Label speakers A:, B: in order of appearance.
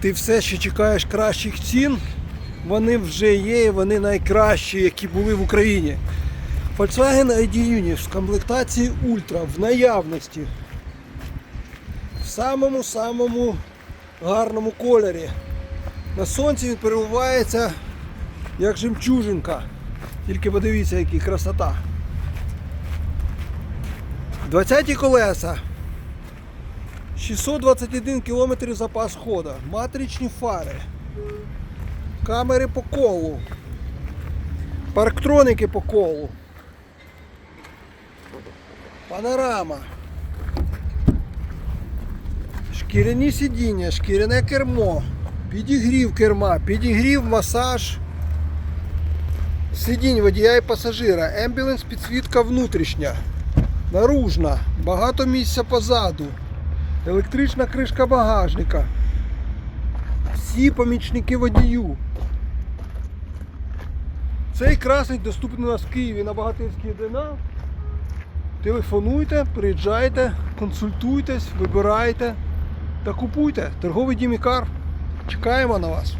A: ти все ще чекаєш кращих цін, вони вже є, вони найкращі, які були в Україні. Volkswagen ID Unix в комплектації Ultra в наявності. В самому-самому гарному кольорі. На сонці він переливається як жемчужинка. Тільки подивіться, який красота. 20 колеса. 621 км запас хода. Матричні фари. Камери по колу. Парктроники по колу. Панорама. Шкіряні сидіння, шкіряне кермо, підігрів керма, підігрів масаж. Сидінь водія і пасажира, ембіленс підсвітка внутрішня, наружна, багато місця позаду, електрична кришка багажника. Всі помічники водію. Цей красний доступний у нас в Києві на Багатирській 1. Телефонуйте, приїжджайте, консультуйтесь, вибирайте та купуйте. Торговий дім Ікар. Чекаємо на вас.